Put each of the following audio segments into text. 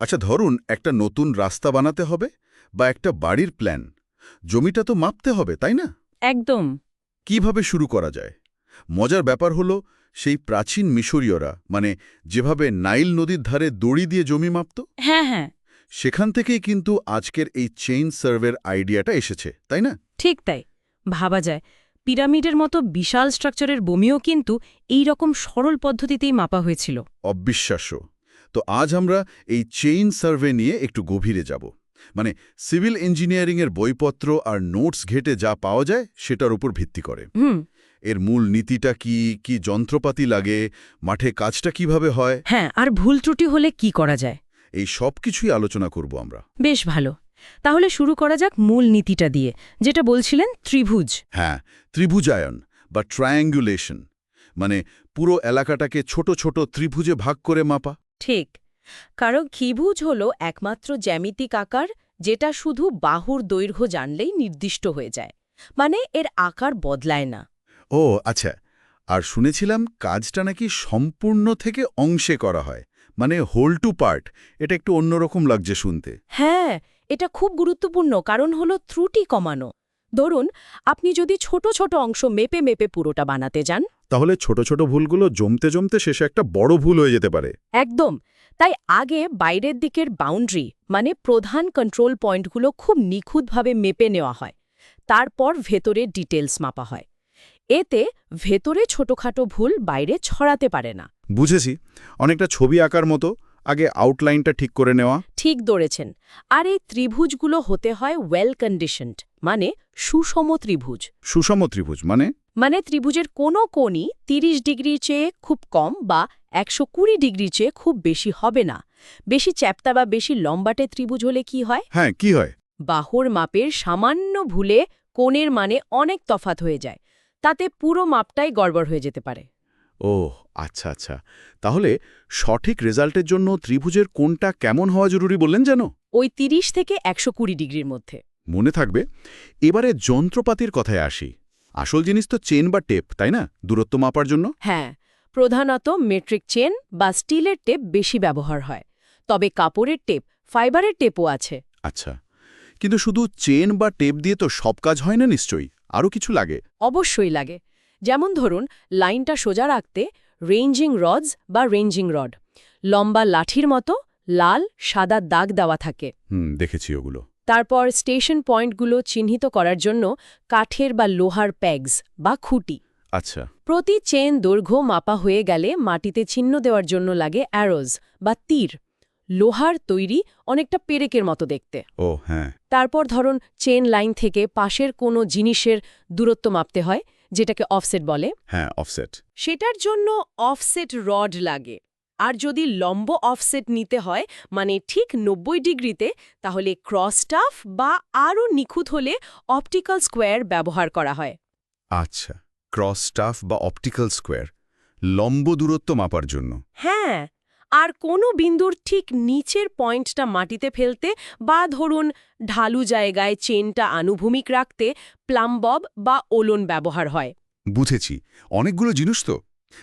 আচ্ছা ধরুন একটা নতুন রাস্তা বানাতে হবে বা একটা বাড়ির প্ল্যান। জমিটা তো মাপতে হবে তাই না? একদম। কীভাবে শুরু করা যায়? মজার ব্যাপার হলো সেই প্রাচীন মিশরীয়রা মানে যেভাবে নাইল নদীর ধারে দড়ি দিয়ে জমি মাপত হ্যাঁ হ্যাঁ। সেখান থেকেই কিন্তু আজকের এই চেইন সার্ভের আইডিয়াটা এসেছে তাই না? ঠিক তাই। ভাবা যায় পিরামিডের মতো বিশাল স্ট্রাকচারের বমিও কিন্তু এই রকম সরল পদ্ধতিতেই মাপা হয়েছিল। অবিশ্বাস্য। তো আজ আমরা এই চেইন সার্ভে নিয়ে একটু গভীরে যাব। মানে সিভিল ইঞ্জিনিয়ারিংয়ের বইপত্র আর নোটস ঘেটে যা পাওয়া যায় সেটার উপর ভিত্তি করে। এর মূল নীতিটা কি? কি যন্ত্রপাতি লাগে? মাঠে কাজটা কীভাবে হয়? হ্যাঁ আর ভুল ত্রুটি হলে কি করা যায়? এই সব কিছুই আলোচনা করব আমরা। বেশ ভালো। তাহলে শুরু করা যাক মূল নীতিটা দিয়ে যেটা বলছিলেন ত্রিভুজ। হ্যাঁ ত্রিভুজায়ন বা ট্রায়াঙ্গুলেশন। মানে পুরো এলাকাটাকে ছোট ছোট ত্রিভুজে ভাগ করে মাপা। ঠিক। কারণ ত্রিভুজ হল একমাত্র জ্যামিতিক আকার যেটা শুধু বাহুর দৈর্ঘ্য জানলেই নির্দিষ্ট হয়ে যায়। মানে এর আকার বদলায় না। ও আচ্ছা। আর শুনেছিলাম কাজটা নাকি সম্পূর্ণ থেকে অংশে করা হয়। মানে হোল টু পার্ট এটা একটু অন্যরকম লাগছে শুনতে। হ্যাঁ এটা খুব গুরুত্বপূর্ণ। কারণ হলো ত্রুটি কমানো। ধরুন আপনি যদি ছোট ছোট অংশ মেপে মেপে পুরোটা বানাতে যান তাহলে ছোট ছোট ভুলগুলো জমতে জমতে শেষে একটা বড় ভুল হয়ে যেতে পারে। একদম। তাই আগে বাইরের দিকের বাউন্ডারি মানে প্রধান কন্ট্রোল পয়েন্টগুলো খুব নিখুঁতভাবে মেপে নেওয়া হয়। তারপর ভেতরে ডিটেলস মাপা হয়। এতে ভেতরে ছোটখাটো ভুল বাইরে ছড়াতে পারে না। বুঝেছি। অনেকটা ছবি আঁকার মতো আগে আউটলাইনটা ঠিক করে নেওয়া। ঠিক ধরেছেন। আর এই ত্রিভুজগুলো হতে হয় ওয়েল কন্ডিশনড মানে সুষম ত্রিভুজ। সুষম ত্রিভুজ মানে? মানে ত্রিভুজের কোনো কোণই ৩০ ডিগ্রির চেয়ে খুব কম বা একশো কুড়ি ডিগ্রির চেয়ে খুব বেশি হবে না। বেশি চ্যাপ্টা বা বেশি লম্বাটে ত্রিভুজ হলে কি হয়? হ্যাঁ কি হয়? বাহুর মাপের সামান্য ভুলে কোণের মানে অনেক তফাত হয়ে যায়। তাতে পুরো মাপটাই গড়বড় হয়ে যেতে পারে। ও আচ্ছা আচ্ছা। তাহলে সঠিক রেজাল্টের জন্য ত্রিভুজের কোনটা কেমন হওয়া জরুরি বললেন যেন? ওই ৩০ থেকে একশো কুড়ি ডিগ্রির মধ্যে। মনে থাকবে। এবারে যন্ত্রপাতির কথায় আসি। আসল জিনিস তো চেন বা টেপ তাই না? দূরত্ব মাপার জন্য? হ্যাঁ প্রধানত মেট্রিক চেন বা স্টিলের টেপ বেশি ব্যবহার হয়। তবে কাপড়ের টেপ ফাইবারের টেপও আছে। আচ্ছা কিন্তু শুধু চেন বা টেপ দিয়ে তো সব কাজ হয় না নিশ্চয়ই? আরও কিছু লাগে? অবশ্যই লাগে। যেমন ধরুন লাইনটা সোজা রাখতে রেঞ্জিং রডস বা রেঞ্জিং রড। লম্বা লাঠির মতো লাল সাদা দাগ দেওয়া থাকে। হুম দেখেছি ওগুলো। তারপর স্টেশন পয়েন্টগুলো চিহ্নিত করার জন্য কাঠের বা লোহার প্যাগস বা খুঁটি। আচ্ছা। প্রতি চেন দৈর্ঘ্য মাপা হয়ে গেলে মাটিতে চিহ্ন দেওয়ার জন্য লাগে অ্যারোজ বা তীর। লোহার তৈরি অনেকটা পেরেকের মতো দেখতে। ও হ্যাঁ। তারপর ধরুন চেন লাইন থেকে পাশের কোনো জিনিসের দূরত্ব মাপতে হয় যেটাকে অফসেট বলে। হ্যাঁ অফসেট। সেটার জন্য অফসেট রড লাগে। আর যদি লম্ব অফসেট নিতে হয় মানে ঠিক নব্বই ডিগ্রিতে তাহলে ক্রসটাফ বা আরও নিখুঁত হলে অপটিক্যাল স্কোয়ার ব্যবহার করা হয়। আচ্ছা ক্রস স্টাফ বা অপটিক্যাল স্কোয়ার লম্ব দূরত্ব মাপার জন্য। হ্যাঁ আর কোনো বিন্দুর ঠিক নিচের পয়েন্টটা মাটিতে ফেলতে বা ধরুন ঢালু জায়গায় চেনটা আনুভূমিক রাখতে প্লাম্বব বা ওলন ব্যবহার হয়। বুঝেছি অনেকগুলো জিনিস তো।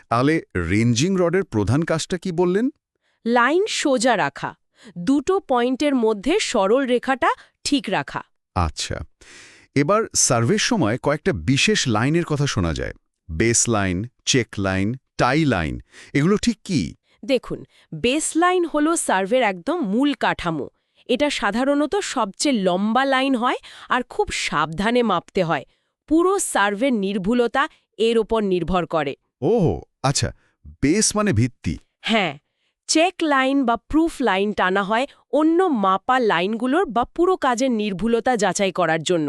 তাহলে রেঞ্জিং রডের প্রধান কাজটা কি বললেন? লাইন সোজা রাখা দুটো পয়েন্টের মধ্যে সরল রেখাটা ঠিক রাখা। আচ্ছা এবার সার্ভের সময় কয়েকটা বিশেষ লাইনের কথা শোনা যায়। Base line check line tie line এগুলো ঠিক কি? দেখুন বেস লাইন হল সার্ভের একদম মূল কাঠামো। এটা সাধারণত সবচেয়ে লম্বা লাইন হয় আর খুব সাবধানে মাপতে হয়। পুরো সার্ভের নির্ভুলতা এর ওপর নির্ভর করে। ওহ আচ্ছা বেস মানে ভিত্তি। হ্যাঁ চেক লাইন বা প্রুফ লাইন টানা হয় অন্য মাপা লাইনগুলোর বা পুরো কাজের নির্ভুলতা যাচাই করার জন্য।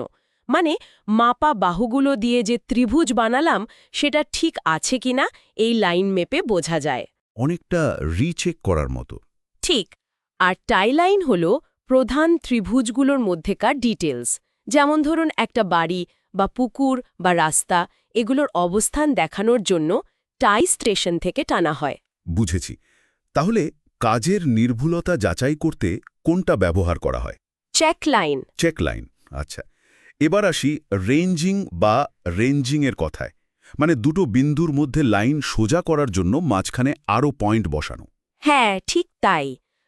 মানে মাপা বাহুগুলো দিয়ে যে ত্রিভুজ বানালাম সেটা ঠিক আছে কিনা এই লাইন মেপে বোঝা যায়। অনেকটা রিচেক করার মতো। ঠিক আর টাইলাইন হল প্রধান ত্রিভুজগুলোর মধ্যেকার ডিটেলস যেমন ধরুন একটা বাড়ি বা পুকুর বা রাস্তা এগুলোর অবস্থান দেখানোর জন্য টাই স্টেশন থেকে টানা হয়। বুঝেছি। তাহলে কাজের নির্ভুলতা যাচাই করতে কোনটা ব্যবহার করা হয়? চেক লাইন চেক লাইন আচ্ছা। এবার আসি রেঞ্জিং বা রেঞ্জিংয়ের কথায়। মানে দুটো বিন্দুর মধ্যে লাইন সোজা করার জন্য মাঝখানে আরও পয়েন্ট বসানো। হ্যাঁ ঠিক তাই।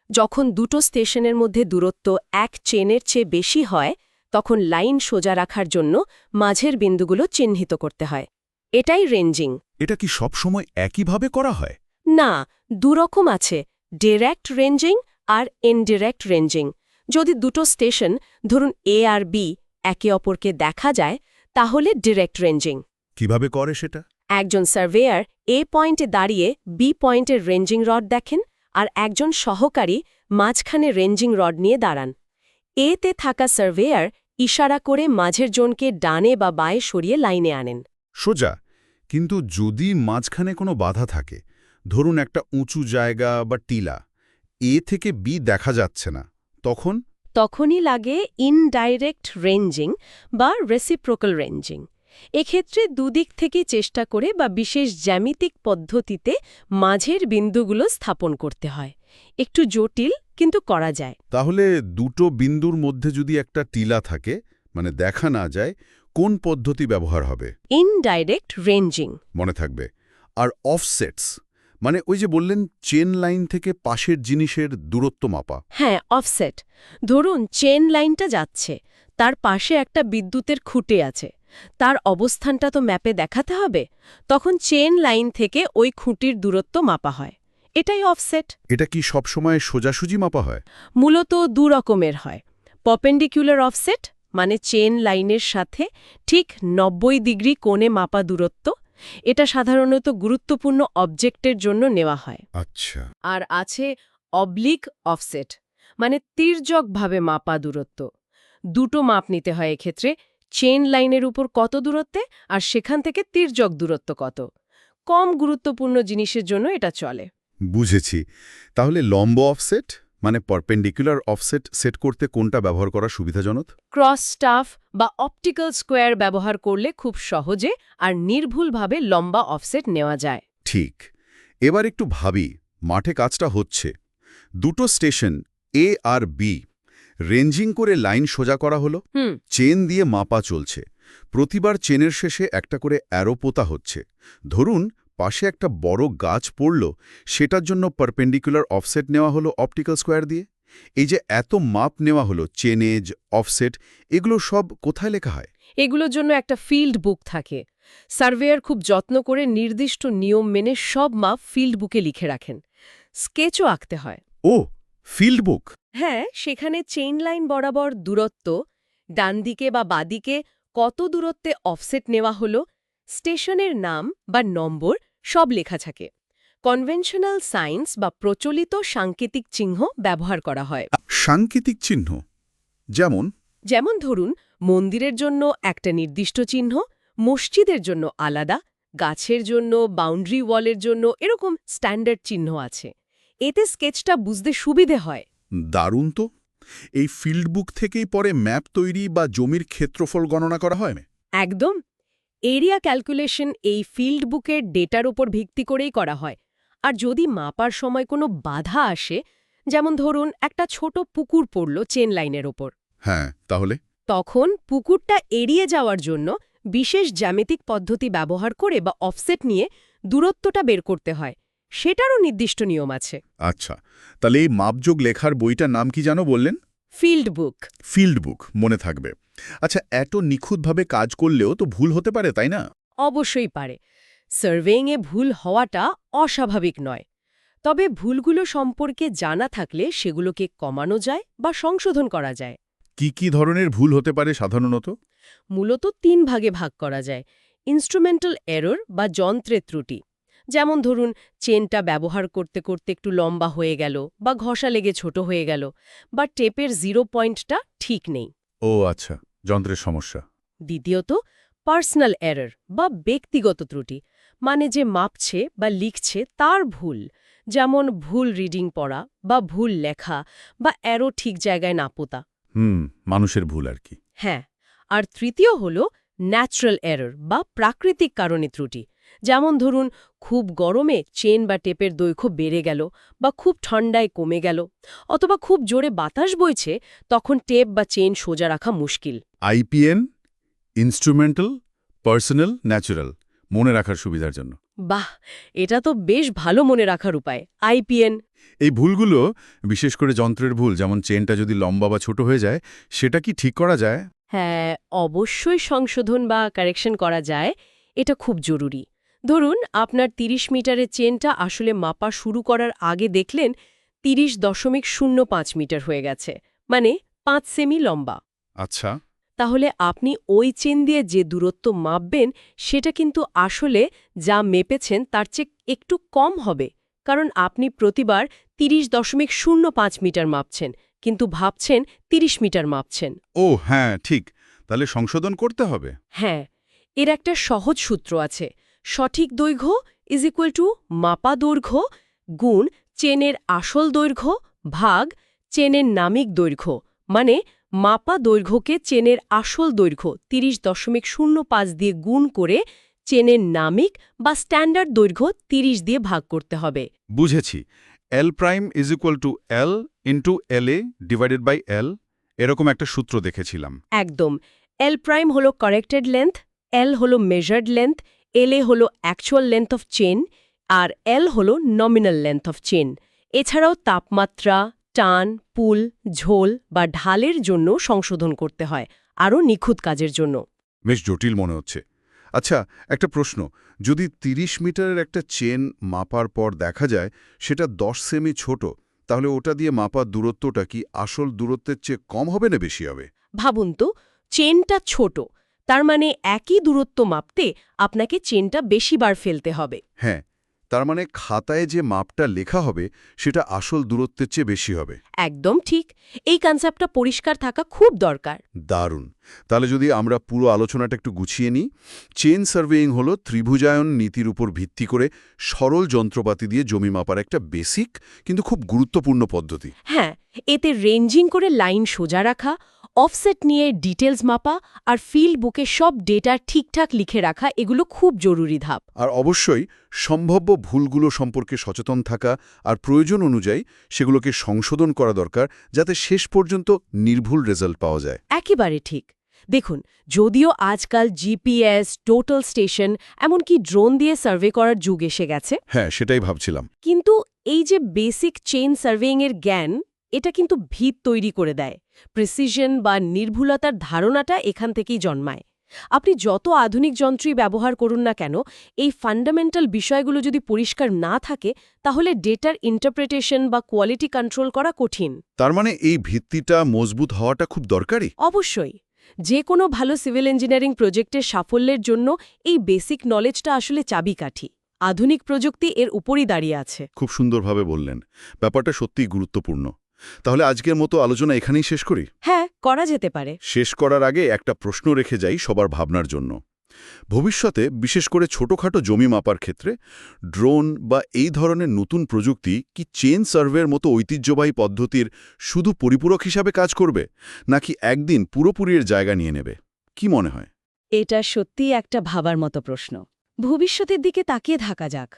যখন দুটো স্টেশনের মধ্যে দূরত্ব এক চেনের চেয়ে বেশি হয় তখন লাইন সোজা রাখার জন্য মাঝের বিন্দুগুলো চিহ্নিত করতে হয়। এটাই রেঞ্জিং। এটা কি সব সময় একইভাবে করা হয়? না দুরকম আছে ডিরেক্ট রেঞ্জিং আর ইনডিরেক্ট রেঞ্জিং। যদি দুটো স্টেশন ধরুন এ আর বি একে অপরকে দেখা যায় তাহলে ডিরেক্ট রেঞ্জিং। কীভাবে করে সেটা? একজন সার্ভেয়ার এ পয়েন্টে দাঁড়িয়ে বি পয়েন্টের রেঞ্জিং রড দেখেন আর একজন সহকারী মাঝখানে রেঞ্জিং রড নিয়ে দাঁড়ান। এতে থাকা সার্ভেয়ার ইশারা করে মাঝের জনকে ডানে বা বায়ে সরিয়ে লাইনে আনেন। সোজা কিন্তু যদি মাঝখানে কোনো বাধা থাকে ধরুন একটা উঁচু জায়গা বা টিলা এ থেকে বি দেখা যাচ্ছে না তখন? তখনই লাগে ইনডাইরেক্ট রেঞ্জিং বা রেসিপ্রোকাল রেঞ্জিং এক্ষেত্রে দুদিক থেকে চেষ্টা করে বা বিশেষ জ্যামিতিক পদ্ধতিতে মাঝের বিন্দুগুলো স্থাপন করতে হয়। একটু জটিল কিন্তু করা যায়। তাহলে দুটো বিন্দুর মধ্যে যদি একটা টিলা থাকে মানে দেখা না যায় কোন পদ্ধতি ব্যবহার হবে? ইনডাইরেক্ট রেঞ্জিং মনে থাকবে। আর অফসেটস মানে ওই যে বললেন চেন লাইন থেকে পাশের জিনিসের দূরত্ব মাপা। হ্যাঁ অফসেট ধরুন চেন লাইনটা যাচ্ছে তার পাশে একটা বিদ্যুতের খুঁটে আছে তার অবস্থানটা তো ম্যাপে দেখাতে হবে তখন চেন লাইন থেকে ওই খুঁটির দূরত্ব মাপা হয়। এটাই অফসেট এটা কি সবসময় সোজাসুজি মাপা হয়? মূলত দু রকমের হয়। পপেন্ডিকুলার অফসেট মানে চেন লাইনের সাথে ঠিক নব্বই ডিগ্রি কোণে মাপা দূরত্ব এটা সাধারণত গুরুত্বপূর্ণ অবজেক্টের জন্য নেওয়া হয়। আচ্ছা। আর আছে অবলিক অফসেট মানে তির্যকভাবে মাপা দূরত্ব। দুটো মাপ নিতে হয় এক্ষেত্রে চেন লাইনের উপর কত দূরত্বে আর সেখান থেকে তির্যক দূরত্ব কত। কম গুরুত্বপূর্ণ জিনিসের জন্য এটা চলে। বুঝেছি। তাহলে লম্ব অফসেট মানে পারপেন্ডিকুলার অফসেট সেট করতে কোনটা ব্যবহার করা সুবিধাজনক? ক্রস স্টাফ বা অপটিক্যাল স্কোয়ার ব্যবহার করলে খুব সহজে আর নির্ভুলভাবে লম্বা অফসেট নেওয়া যায়। ঠিক। এবার একটু ভাবি মাঠে কাজটা হচ্ছে। দুটো স্টেশন এ আর বি রেঞ্জিং করে লাইন সোজা করা হলো। চেন দিয়ে মাপা চলছে। প্রতিবার চেনের শেষে একটা করে অ্যারো পোতা হচ্ছে। ধরুন পাশে একটা বড় গাছ পড়ল সেটার জন্য পারপেন্ডিকুলার অফসেট নেওয়া হলো অপটিক্যাল স্কোয়ার দিয়ে। এই যে এত মাপ নেওয়া হলো চেনেজ অফসেট এগুলো সব কোথায় লেখা হয়? এগুলোর জন্য একটা ফিল্ড বুক থাকে। সার্ভেয়ার খুব যত্ন করে নির্দিষ্ট নিয়ম মেনে সব মাপ ফিল্ড বুকে লিখে রাখেন। স্কেচও আঁকতে হয়। ও ফিল্ড বুক। হ্যাঁ সেখানে চেইন লাইন বরাবর দূরত্ব ডানদিকে বা বাদিকে কত দূরত্বে অফসেট নেওয়া হলো স্টেশনের নাম বা নম্বর সব লেখা থাকে। কনভেনশনাল সায়েন্স বা প্রচলিত সাংকেতিক চিহ্ন ব্যবহার করা হয়। সাংকেতিক চিহ্ন? যেমন? যেমন ধরুন মন্দিরের জন্য একটা নির্দিষ্ট চিহ্ন মসজিদের জন্য আলাদা গাছের জন্য বাউন্ডারি ওয়ালের জন্য এরকম স্ট্যান্ডার্ড চিহ্ন আছে। এতে স্কেচটা বুঝতে সুবিধে হয়। দারুণ তো! এই ফিল্ড বুক থেকেই পরে ম্যাপ তৈরি বা জমির ক্ষেত্রফল গণনা করা হয় একদম! এরিয়া ক্যালকুলেশন এই ফিল্ড বুকের ডেটার উপর ভিত্তি করেই করা হয়। আর যদি মাপার সময় কোনো বাধা আসে যেমন ধরুন একটা ছোট পুকুর পড়ল চেন লাইনের ওপর হ্যাঁ তাহলে? তখন পুকুরটা এড়িয়ে যাওয়ার জন্য বিশেষ জ্যামিতিক পদ্ধতি ব্যবহার করে বা অফসেট নিয়ে দূরত্বটা বের করতে হয়। সেটারও নির্দিষ্ট নিয়ম আছে। আচ্ছা তাহলে এই মাপযোগ লেখার বইটার নাম কি জানো বললেন? ফিল্ড বুক ফিল্ড বুক মনে থাকবে। আচ্ছা এত নিখুঁতভাবে কাজ করলেও তো ভুল হতে পারে তাই না? অবশ্যই পারে। সার্ভেইংয়ে ভুল হওয়াটা অস্বাভাবিক নয়। তবে ভুলগুলো সম্পর্কে জানা থাকলে সেগুলোকে কমানো যায় বা সংশোধন করা যায়। কি কি ধরনের ভুল হতে পারে সাধারণত? মূলত তিন ভাগে ভাগ করা যায়। ইনস্ট্রুমেন্টাল এরর বা যন্ত্রের ত্রুটি। যেমন ধরুন চেনটা ব্যবহার করতে করতে একটু লম্বা হয়ে গেল বা ঘষা লেগে ছোট হয়ে গেল বা টেপের জিরো পয়েন্টটা ঠিক নেই। ও আচ্ছা যন্ত্রের সমস্যা। দ্বিতীয়ত পার্সোনাল এরর বা ব্যক্তিগত ত্রুটি মানে যে মাপছে বা লিখছে তার ভুল যেমন ভুল রিডিং পড়া বা ভুল লেখা বা অ্যারো ঠিক জায়গায় না পোতা। হুম মানুষের ভুল আর কি। হ্যাঁ আর তৃতীয় হল ন্যাচারাল এরর বা প্রাকৃতিক কারণে ত্রুটি যেমন ধরুন খুব গরমে চেন বা টেপের দৈর্ঘ্য বেড়ে গেল বা খুব ঠান্ডায় কমে গেল অথবা খুব জোরে বাতাস বইছে তখন টেপ বা চেন সোজা রাখা মুশকিল। আইপিএন ইনস্ট্রুমেন্টাল পার্সোনাল ন্যাচারাল মনে রাখার সুবিধার জন্য। বাহ! এটা তো বেশ ভালো মনে রাখার উপায় আইপিএন। এই ভুলগুলো বিশেষ করে যন্ত্রের ভুল যেমন চেনটা যদি লম্বা বা ছোট হয়ে যায় সেটা কি ঠিক করা যায়? হ্যাঁ অবশ্যই সংশোধন বা কারেকশন করা যায় এটা খুব জরুরি। ধরুন আপনার ৩০ মিটারের চেনটা আসলে মাপা শুরু করার আগে দেখলেন তিরিশ দশমিক শূন্য পাঁচ মিটার হয়ে গেছে মানে পাঁচ সেমি লম্বা। আচ্ছা। তাহলে আপনি ওই চেন দিয়ে যে দূরত্ব মাপবেন সেটা কিন্তু আসলে যা মেপেছেন তার চেয়ে একটু কম হবে কারণ আপনি প্রতিবার তিরিশ দশমিক শূন্য পাঁচ মিটার মাপছেন কিন্তু ভাবছেন ৩০ মিটার মাপছেন। ও হ্যাঁ ঠিক। তাহলে সংশোধন করতে হবে। হ্যাঁ এর একটা সহজ সূত্র আছে। সঠিক দৈর্ঘ্য ইজ ইকুয়াল টু মাপা দৈর্ঘ্য গুণ চেনের আসল দৈর্ঘ্য ভাগ চেনের নামিক দৈর্ঘ্য মানে মাপা দৈর্ঘ্যকে চেনের আসল দৈর্ঘ্য তিরিশ দশমিক শূন্য পাঁচ দিয়ে গুণ করে চেনের নামিক বা স্ট্যান্ডার্ড দৈর্ঘ্য তিরিশ দিয়ে ভাগ করতে হবে। বুঝেছি। L prime is equal to L into L A divided by L এরকম একটা সূত্র দেখেছিলাম। একদম। এল প্রাইম হল কারেক্টেড লেন্থ এল হল মেজার্ড লেন্থ এল এ হল অ্যাকচুয়াল লেন্থ অফ চেন আর এল হল নমিনাল লেন্থ অফ চেন এছাড়াও তাপমাত্রা টান পুল ঝোল বা ঢালের জন্য সংশোধন করতে হয় আরও নিখুঁত কাজের জন্য। বেশ জটিল মনে হচ্ছে। আচ্ছা একটা প্রশ্ন যদি ৩০ মিটারের একটা চেন মাপার পর দেখা যায় সেটা ১০ সেমি ছোট তাহলে ওটা দিয়ে মাপার দূরত্বটা কি আসল দূরত্বের চেয়ে কম হবে না বেশি হবে? ভাবুন তো চেনটা ছোট তার মানে একই দূরত্ব মাপতে আপনাকে চেনটা বেশি বার ফেলতে হবে। হ্যাঁ তার মানে খাতায় যে মাপটা লেখা হবে সেটা আসল দূরত্বের চেয়ে বেশি হবে। একদম ঠিক। এই কনসেপ্টটা পরিষ্কার থাকা খুব দরকার। দারুণ। তাহলে যদি আমরা পুরো আলোচনাটা একটু গুছিয়ে নিই চেন সার্ভেইং হলো ত্রিভুজায়ন নীতির উপর ভিত্তি করে সরল যন্ত্রপাতি দিয়ে জমি মাপার একটা বেসিক কিন্তু খুব গুরুত্বপূর্ণ পদ্ধতি। হ্যাঁ এতে রেঞ্জিং করে লাইন সোজা রাখা অফসেট নিয়ে ডিটেলস মাপা আর ফিল্ড বুকে সব ডেটা ঠিকঠাক লিখে রাখা এগুলো খুব জরুরি ধাপ। আর অবশ্যই সম্ভাব্য ভুলগুলো সম্পর্কে সচেতন থাকা আর প্রয়োজন অনুযায়ী সেগুলোকে সংশোধন করা দরকার যাতে শেষ পর্যন্ত নির্ভুল রেজাল্ট পাওয়া যায়। একেবারে ঠিক। দেখুন যদিও আজকাল জিপিএস টোটাল স্টেশন এমনকি ড্রোন দিয়ে সার্ভে করার যুগ এসে গেছে হ্যাঁ সেটাই ভাবছিলাম। কিন্তু এই যে বেসিক চেইন সার্ভেইংয়ের জ্ঞান এটা কিন্তু ভিত তৈরি করে দেয়। প্রিসিশন বা নির্ভুলতার ধারণাটা এখান থেকেই জন্মায়। আপনি যত আধুনিক যন্ত্রই ব্যবহার করুন না কেন এই ফান্ডামেন্টাল বিষয়গুলো যদি পরিষ্কার না থাকে তাহলে ডেটার ইন্টারপ্রিটেশন বা কোয়ালিটি কন্ট্রোল করা কঠিন। তার মানে এই ভিত্তিটা মজবুত হওয়াটা খুব দরকারি? অবশ্যই। যে কোনো ভালো সিভিল ইঞ্জিনিয়ারিং প্রজেক্টের সাফল্যের জন্য এই বেসিক নলেজটা আসলে চাবিকাঠি। আধুনিক প্রযুক্তি এর উপরই দাঁড়িয়ে আছে। খুব সুন্দরভাবে বললেন। ব্যাপারটা সত্যিই গুরুত্বপূর্ণ। তাহলে আজকের মতো আলোচনা এখানেই শেষ করি? হ্যাঁ করা যেতে পারে। শেষ করার আগে একটা প্রশ্ন রেখে যাই সবার ভাবনার জন্য। ভবিষ্যতে বিশেষ করে ছোটখাটো জমি মাপার ক্ষেত্রে ড্রোন বা এই ধরনের নতুন প্রযুক্তি কি চেন সার্ভের মতো ঐতিহ্যবাহী পদ্ধতির শুধু পরিপূরক হিসাবে কাজ করবে নাকি একদিন পুরোপুরি এর জায়গা নিয়ে নেবে? কি মনে হয়? এটা সত্যি একটা ভাবার মতো প্রশ্ন। ভবিষ্যতের দিকে তাকিয়ে থাকা যাক।